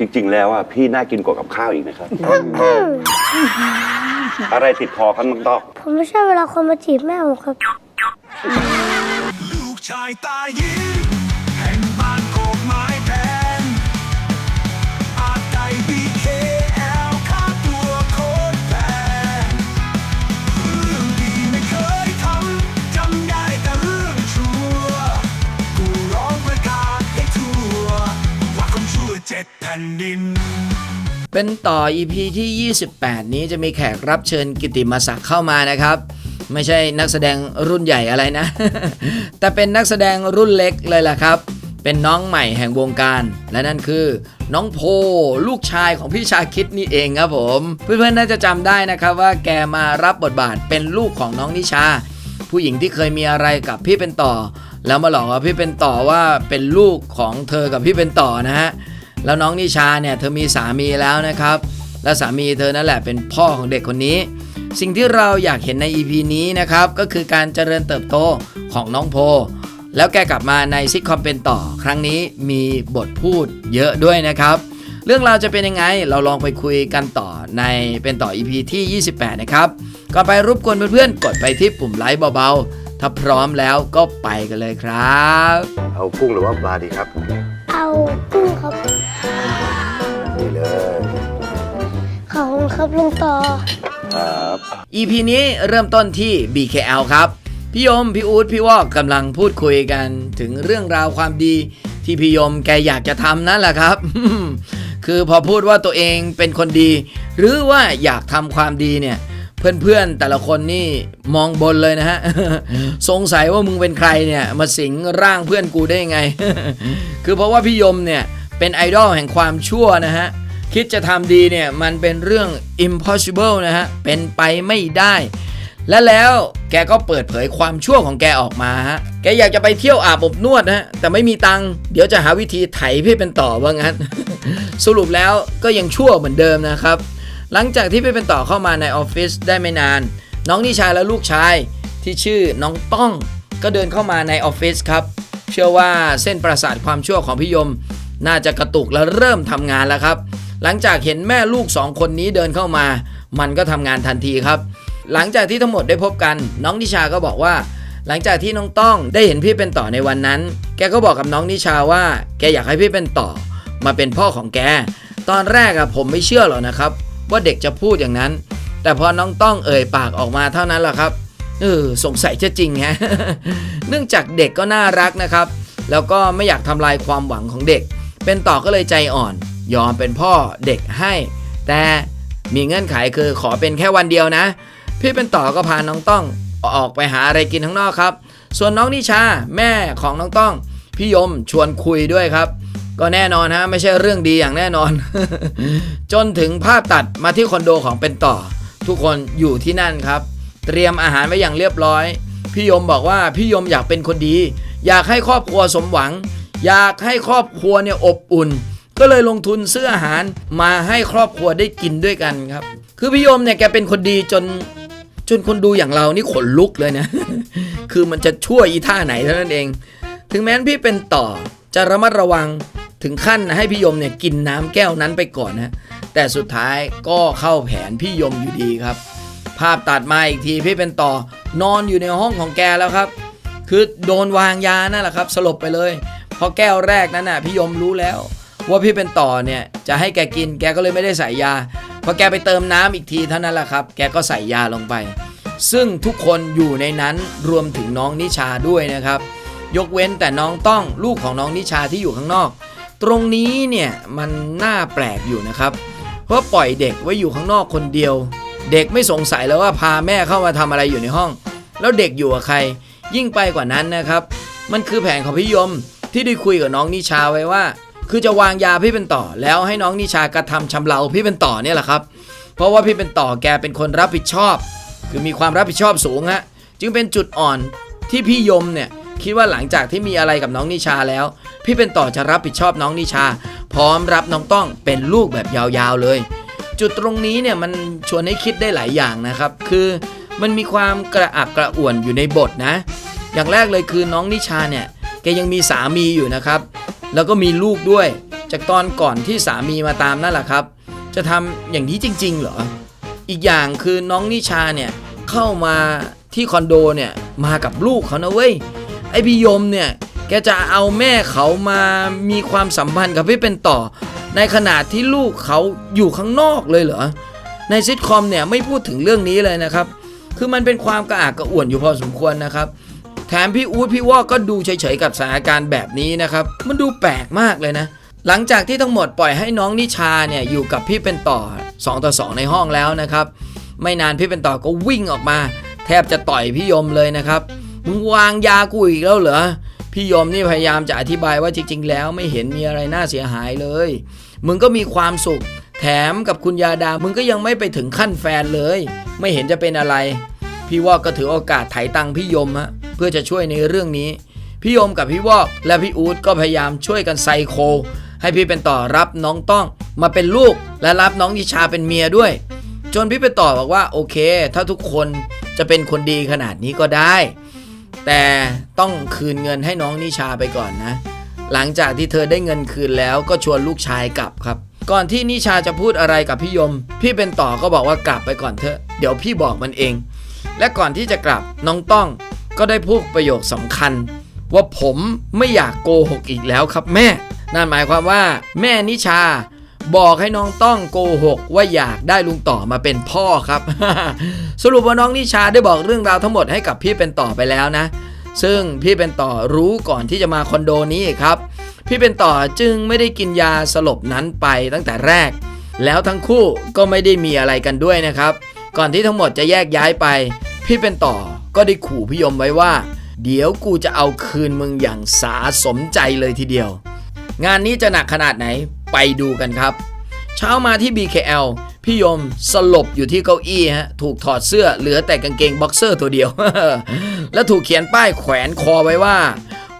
จริง ๆ แล้วอะพี่น่ากินกว่ากับข้าวอีกนะครับ อะไรติดคอครับน้องต๊อก ผมไม่ใช่เวลาคนมาจีบแม่ผมครับ ลูกชายตายิง ผ่นดิน เป็นต่อ EP ที่ 28 นี้จะมีแขกรับเชิญกิติมศักดิ์เข้ามานะครับ ไม่ใช่นักแสดงรุ่นใหญ่อะไรนะ แต่เป็นนักแสดงรุ่นเล็กเลยล่ะครับ เป็นน้องใหม่แห่งวงการ และนั่นคือ น้องโพลูกชายของพี่ชาคิดนี่เองครับผม เพื่อนๆน่าจะจำได้นะครับว่าแกมารับบทบาทเป็นลูกของน้องนิชา ผู้หญิงที่เคยมีอะไรกับพี่เป็นต่อ แล้วมาหลอกว่าพี่เป็นต่อว่าเป็นลูกของเธอกับพี่เป็นต่อนะฮะ แล้วน้องนิชาเนี่ยเธอมีสามีแล้วนะครับ และสามีเธอนั่นแหละเป็นพ่อของเด็กคนนี้ สิ่งที่เราอยากเห็นใน EP นี้นะครับก็คือการเจริญเติบโตของน้องโพ แล้วแกกลับมาในซิทคอมเป็นต่อ ครั้งนี้มีบทพูดเยอะด้วยนะครับ เรื่องราวจะเป็นยังไงเราลองไปคุยกันต่อในเป็นต่อ EP ที่ 28 นะครับก็ไปรบกวนเพื่อนๆกดไปที่ปุ่มไลค์เบาๆ ถ้าพร้อมแล้วก็ไปกันเลยครับ เอากุ้งหรือว่าปลาดีครับ เอากุ้งครับ นี่เลยขอบคุณครับลุงต่อ ครับ EP นี้เริ่มต้นที่ BKL ครับ พี่ยม พี่อู๊ดพี่วอกกำลังพูดคุยกันถึงเรื่องราวความดีที่พี่ยมแกอยากจะทำนั่นแหละครับ คือพอพูดว่าตัวเองเป็นคนดี หรือว่าอยากทำความดีเนี่ย เพื่อนๆแต่ละคนนี่มองบนเลยนะฮะ สงสัยว่ามึงเป็นใครเนี่ย มาสิงร่างเพื่อนกูได้ยังไง คือเพราะว่าพี่ยมเนี่ย เป็นไอดอลแห่งความชั่วนะฮะ คิดจะทำดีเนี่ย มันเป็นเรื่อง impossible นะฮะ เป็นไปไม่ได้ และแล้วแกก็เปิดเผยความชั่วของแกออกมาฮะ แกอยากจะไปเที่ยวอาบอบนวดนะฮะแต่ไม่มีตังค์เดี๋ยวจะหาวิธีไถพี่เป็นต่อว่างั้น สรุปแล้วก็ยังชั่วเหมือนเดิมนะครับ หลังจากที่พี่เป็นต่อเข้ามาในออฟฟิศได้ไม่นาน น้องนิชาและลูกชายที่ชื่อน้องต้องก็เดินเข้ามาในออฟฟิศครับ เชื่อว่าเส้นประสาทความชั่วของพี่ยม น่าจะกระตุกและเริ่มทำงานแล้วครับ หลังจากเห็นแม่ลูกสองคนนี้เดินเข้ามา มันก็ทำงานทันทีครับ หลังจากที่ทั้งหมดได้พบกัน น้องนิชาก็บอกว่า หลังจากที่น้องต้องได้เห็นพี่เป็นต่อในวันนั้น แกก็บอกกับน้องนิชาว่า แกอยากให้พี่เป็นต่อ มาเป็นพ่อของแก ตอนแรกอะผมไม่เชื่อหรอกนะครับ ว่าเด็กจะพูดอย่างนั้น แต่พอน้องต้องเอ่ยปากออกมาเท่านั้นแหละครับเออสงสัยจะจริงฮะ เนื่องจากเด็กก็น่ารักนะครับ แล้วก็ไม่อยากทำลายความหวังของเด็ก เป็นต่อก็เลยใจอ่อน ยอมเป็นพ่อเด็กให้ แต่มีเงื่อนไขคือขอเป็นแค่วันเดียวนะ พี่เป็นต่อก็พาน้องต้องออกไปหาอะไรกินข้างนอกครับ ส่วนน้องนิชาแม่ของน้องต้อง พี่ยมชวนคุยด้วยครับ ก็แน่นอนฮะไม่ใช่เรื่องดีอย่างแน่นอน จนถึงภาพตัดมาที่คอนโดของเป็นต่อ ทุกคนอยู่ที่นั่นครับ เตรียมอาหารไว้อย่างเรียบร้อย พี่ยมบอกว่าพี่ยมอยากเป็นคนดี อยากให้ครอบครัวสมหวัง อยากให้ครอบครัวเนี่ยอบอุ่น ก็เลยลงทุนซื้ออาหารมาให้ครอบครัวได้กินด้วยกันครับ คือพี่ยมเนี่ยแกเป็นคนดีจนจนคนดูอย่างเรานี่ขนลุกเลยนะ คือมันจะชั่วอีท่าไหนเท่านั้นเอง ถึงแม้นพี่เป็นต่อจะระมัดระวังถึงขั้นให้พี่ยมเนี่ยกินน้ำแก้วนั้นไปก่อนนะแต่สุดท้ายก็เข้าแผนพี่ยมอยู่ดีครับ ภาพตัดมาอีกทีพี่เป็นต่อนอนอยู่ในห้องของแกแล้วครับ คือโดนวางยานั่นแหละครับ สลบไปเลย เพราะแก้วแรกนั้นน่ะพี่ยมรู้แล้ว ว่าพี่เป็นต่อเนี่ยจะให้แกกินแกก็เลยไม่ได้ใส่ยาพอแกไปเติมน้ำอีกทีเท่านั้นแหละครับ แกก็ใส่ยาลงไป ซึ่งทุกคนอยู่ในนั้นรวมถึงน้องนิชาด้วยนะครับ ยกเว้นแต่น้องต้องลูกของน้องนิชาที่อยู่ข้างนอก ตรงนี้เนี่ยมันน่าแปลกอยู่นะครับ เพราะปล่อยเด็กไว้อยู่ข้างนอกคนเดียว เด็กไม่สงสัยแล้วว่าพาแม่เข้ามาทำอะไรอยู่ในห้อง แล้วเด็กอยู่กับใคร ยิ่งไปกว่านั้นนะครับ มันคือแผนของพี่ยม ที่ได้คุยกับน้องนิชาไว้ว่า คือจะวางยาพี่เป็นต่อ แล้วให้น้องนิชากระทำชำเราพี่เป็นต่อเนี่ยแหละครับ เพราะว่าพี่เป็นต่อแกเป็นคนรับผิดชอบ คือมีความรับผิดชอบสูงฮะจึงเป็นจุดอ่อนที่พี่ยมเนี่ยคิดว่าหลังจากที่มีอะไรกับน้องนิชาแล้ว พี่เป็นต่อจะรับผิดชอบน้องนิชา พร้อมรับน้องต้องเป็นลูกแบบยาวๆเลย จุดตรงนี้เนี่ยมันชวนให้คิดได้หลายอย่างนะครับ คือมันมีความกระอักกระอ่วนอยู่ในบทนะ อย่างแรกเลยคือน้องนิชาเนี่ย แกยังมีสามีอยู่นะครับ แล้วก็มีลูกด้วย จากตอนก่อนที่สามีมาตามนั่นแหละครับ จะทำอย่างนี้จริง ๆ เหรอ อีกอย่างคือน้องนิชาเนี่ยเข้ามาที่คอนโดเนี่ยมากับลูกเขานะเว้ย ไอพี่ยมเนี่ยแกจะเอาแม่เขามามีความสัมพันธ์กับพี่เป็นต่อ ในขณะที่ลูกเขาอยู่ข้างนอกเลยเหรอ ในซิทคอมเนี่ยไม่พูดถึงเรื่องนี้เลยนะครับ คือมันเป็นความกระอักกระอ่วนอยู่พอสมควรนะครับ แถมพี่อู๊ดพี่วอกก็ดูเฉยๆกับสถานการณ์แบบนี้นะครับ มันดูแปลกมากเลยนะ หลังจากที่ทั้งหมดปล่อยให้น้องนิชาเนี่ยอยู่กับพี่เป็นต่อ 2 ต่อ 2 ในห้องแล้วนะครับ ไม่นานพี่เป็นต่อก็วิ่งออกมา แทบจะต่อยพี่ยมเลยนะครับมึงวางยากูอีกแล้วเหรอพี่ยมนี่พยายามจะอธิบายว่าจริง ๆ แล้วไม่เห็นมีอะไรน่าเสียหายเลย มึงก็มีความสุข แถมกับคุณยาดา มึงก็ยังไม่ไปถึงขั้นแฟนเลย ไม่เห็นจะเป็นอะไร พี่วอกก็ถือโอกาสไถตังค์พี่ยมฮะ พื่อจะช่วยในเรื่องนี้ พี่ยมกับพี่วอกและพี่อูดก็พยายามช่วยกันไซโค ให้พี่เป็นต่อรับน้องต้องมาเป็นลูกและรับน้องนิชาเป็นเมียด้วย จนพี่เป็นต่อบอกว่าโอเค ถ้าทุกคนจะเป็นคนดีขนาดนี้ก็ได้ แต่ต้องคืนเงินให้น้องนิชาไปก่อนนะ หลังจากที่เธอได้เงินคืนแล้วก็ชวนลูกชายกลับครับ ก่อนที่นิชาจะพูดอะไรกับพี่ยม พี่เป็นต่อก็บอกว่ากลับไปก่อนเถอะเดี๋ยวพี่บอกมันเองและก่อนที่จะกลับน้องต้อง ก็ได้พูดประโยคสำคัญ ว่าผมไม่อยากโกหกอีกแล้วครับแม่ นั่นหมายความว่า แม่นิชา บอกให้น้องต้องโกหกว่าอยากได้ลุงต่อมาเป็นพ่อครับ สรุปว่าน้องนิชาได้บอกเรื่องราวทั้งหมดให้กับพี่เป็นต่อไปแล้วนะ ซึ่งพี่เป็นต่อรู้ก่อนที่จะมาคอนโดนี้ครับ พี่เป็นต่อจึงไม่ได้กินยาสลบนั้นไปตั้งแต่แรก แล้วทั้งคู่ก็ไม่ได้มีอะไรกันด้วยนะครับ ก่อนที่ทั้งหมดจะแยกย้ายไป พี่เป็นต่อก็ได้ขู่พี่ยมไว้ว่า เดี๋ยวกูจะเอาคืนมึงอย่างสาสมใจเลยทีเดียว งานนี้จะหนักขนาดไหนไปดูกันครับ เช้ามาที่ BKL พี่ยมสลบอยู่ที่เก้าอี้ฮะถูกถอดเสื้อเหลือแต่กางเกงบ็อกเซอร์ตัวเดียว แล้วถูกเขียนป้ายแขวนคอไว้ว่า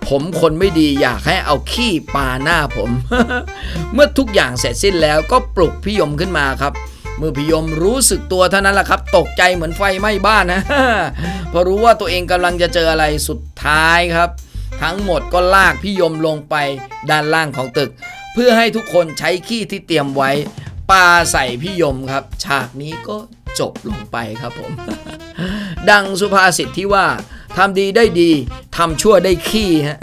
ผมคนไม่ดีอยากให้เอาขี้ปาหน้าผม เมื่อทุกอย่างเสร็จสิ้นแล้วก็ปลุกพี่ยมขึ้นมาครับ เมื่อพี่ยมรู้สึกตัวเท่านั้นแหละครับ ตกใจเหมือนไฟไหม้บ้านนะเพราะรู้ว่าตัวเองกำลังจะเจออะไรสุดท้ายครับ ทั้งหมดก็ลากพี่ยมลงไปด้านล่างของตึก เพื่อให้ทุกคนใช้ขี้ที่เตรียมไว้ปาใส่พี่ยมครับ ฉากนี้ก็จบลงไปครับผม ดังสุภาษิตที่ว่าทำดีได้ดีทำชั่วได้ขี้ฮะ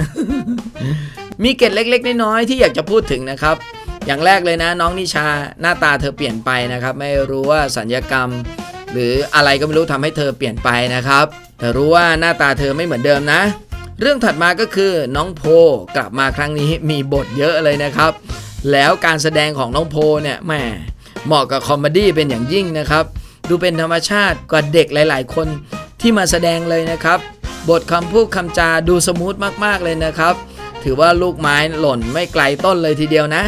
มีเกร็ดเล็ก ๆ น้อยๆที่อยากจะพูดถึงนะครับ อย่างแรกเลยนะน้องนิชาหน้าตาเธอเปลี่ยนไปนะครับ ไม่รู้ว่าสัญญกรรม หรืออะไรก็ไม่รู้ทำให้เธอเปลี่ยนไปนะครับ แต่รู้ว่าหน้าตาเธอไม่เหมือนเดิมนะ เรื่องถัดมาก็คือน้องโพกลับมาครั้งนี้มีบทเยอะเลยนะครับ แล้วการแสดงของน้องโพเนี่ยแหมเหมาะกับคอมเมดี้เป็นอย่างยิ่งนะครับ ดูเป็นธรรมชาติกว่าเด็กหลาย ๆ คนที่มาแสดงเลยนะครับ บทคำพูดคำจาดูสมูทมากๆเลยนะครับ ถือว่าลูกไม้หล่นไม่ไกลต้นเลยทีเดียวนะ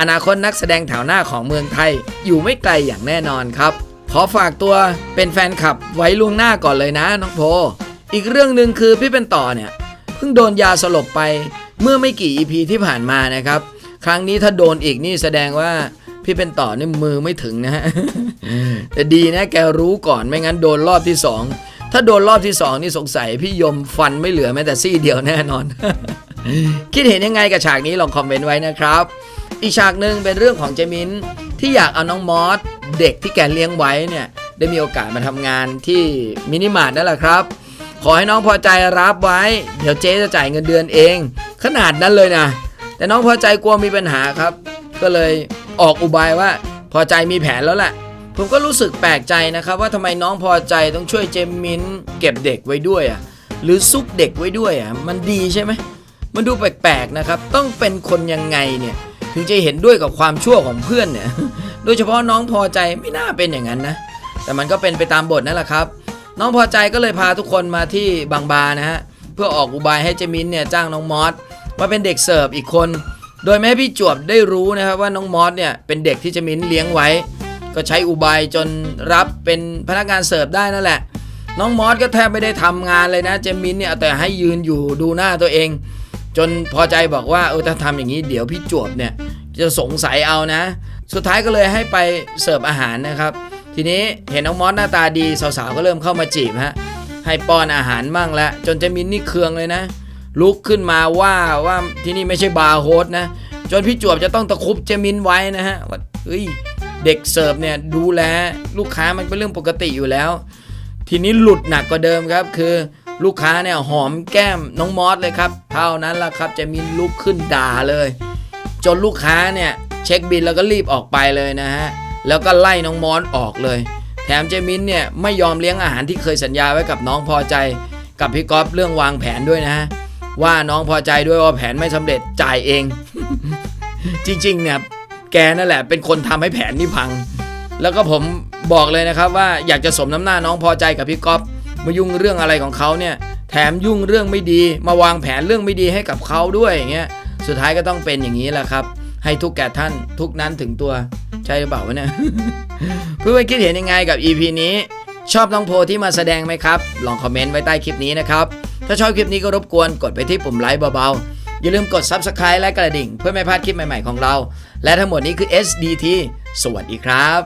อนาคตนักแสดงแถวหน้าของเมืองไทย อยู่ไม่ไกลอย่างแน่นอนครับ ขอฝากตัวเป็นแฟนคลับไว้ล่วงหน้าก่อนเลยนะน้องโพ อีกเรื่องหนึ่งคือพี่เป็นต่อเนี่ยเพิ่งโดนยาสลบไปเมื่อไม่กี่ EP ที่ผ่านมานะครับ ครั้งนี้ถ้าโดนอีกนี่แสดงว่าพี่เป็นต่อนี่มือไม่ถึงนะฮะแต่ดีนะแกรู้ก่อนไม่งั้นโดนรอบที่สองถ้าโดนรอบที่สองนี่สงสัยพี่ยมฟันไม่เหลือแม้แต่ซี่เดียวแน่นอน คิดเห็นยังไงกับฉากนี้ลองคอมเมนต์ไว้นะครับ อีกฉากหนึ่งเป็นเรื่องของเจมินที่อยากเอาน้องมอสเด็กที่แกเลี้ยงไว้เนี่ยได้มีโอกาสมาทำงานที่มินิมาร์ทนั่นแหละครับ ขอให้น้องพอใจรับไว้ เดี๋ยวเจ๊จะจ่ายเงินเดือนเอง ขนาดนั้นเลยนะ แต่น้องพอใจกลัวมีปัญหาครับ ก็เลยออกอุบายว่าพอใจมีแผนแล้วแหละผมก็รู้สึกแปลกใจนะครับว่าทำไมน้องพอใจต้องช่วยเจมมินเก็บเด็กไว้ด้วยอะหรือซุกเด็กไว้ด้วยอะมันดีใช่ไหมมันดูแปลกๆนะครับ ต้องเป็นคนยังไงเนี่ย ถึงจะเห็นด้วยกับความชั่วของเพื่อนเนี่ย โดยเฉพาะน้องพอใจไม่น่าเป็นอย่างนั้นนะ แต่มันก็เป็นไปตามบทนั่นแหละครับ น้องพอใจก็เลยพาทุกคนมาที่บางบานะฮะ เพื่อออกอุบายให้เจมินเนี่ยจ้างน้องมอสมาเป็นเด็กเสิร์ฟอีกคน โดยไม่พี่จวบได้รู้นะครับว่าน้องมอสเนี่ยเป็นเด็กที่เจมินเลี้ยงไว้ ก็ใช้อุบายจนรับเป็นพนักงานเสิร์ฟได้นั่นแหละ น้องมอสก็แทบไม่ได้ทำงานเลยนะ เจมินเนี่ยแต่ให้ยืนอยู่ดูหน้าตัวเอง จนพอใจบอกว่าเออถ้าทำอย่างนี้เดี๋ยวพี่จวบเนี่ยจะสงสัยเอานะ สุดท้ายก็เลยให้ไปเสิร์ฟอาหารนะครับ ทีนี้เห็นน้องมอสหน้าตาดีสาวๆก็เริ่มเข้ามาจีบฮะให้ป้อนอาหารมั่งแล้วจนเจมินนี่เคืองเลยนะ ลุกขึ้นมาว่าว่าที่นี่ไม่ใช่บาร์โฮสนะ จนพี่จวบจะต้องตะครุบเจมินไว้นะฮะว่าเฮ้ยเด็กเสิร์ฟเนี่ยดูแลลูกค้ามันเป็นเรื่องปกติอยู่แล้ว ทีนี้หลุดหนักกว่าเดิมครับคือ ลูกค้าเนี่ยหอมแก้มน้องมอสเลยครับ เท่านั้นละครับเจมินลุกขึ้นด่าเลย จนลูกค้าเนี่ยเช็คบินแล้วก็รีบออกไปเลยนะฮะ แล้วก็ไล่น้องมอสออกเลย แถมเจมินเนี่ยไม่ยอมเลี้ยงอาหารที่เคยสัญญาไว้กับน้องพอใจ กับพี่ก๊อฟเรื่องวางแผนด้วยนะฮะว่าน้องพอใจด้วยว่าแผนไม่สำเร็จจ่ายเอง จริงๆเนี่ยแกนั่นแหละ เป็นคนทำให้แผนนี่พัง แล้วก็ผมบอกเลยนะครับว่าอยากจะสมน้ำหน้าน้องพอใจกับพี่ก๊อฟ มายุ่งเรื่องอะไรของเขาเนี่ยแถมยุ่งเรื่องไม่ดี มาวางแผนเรื่องไม่ดีให้กับเขาด้วยอย่างเงี้ยสุดท้ายก็ต้องเป็นอย่างนี้แหละครับ ให้ทุกแก่ท่านทุกนั้นถึงตัวใช่หรือเปล่าวะเนี่ยเพื่อนๆคิดเห็นยังไงกับ EP นี้ ชอบน้องโพที่มาแสดงไหมครับ ลองคอมเมนต์ไว้ใต้คลิปนี้นะครับถ้าชอบคลิปนี้ก็รบกวนกดไปที่ปุ่มไลค์เบาๆ อย่าลืมกด Subscribe และกระดิ่ง เพื่อไม่พลาดคลิปใหม่ๆของเรา และทั้งหมดนี้คือ SDT สวัสดีครับ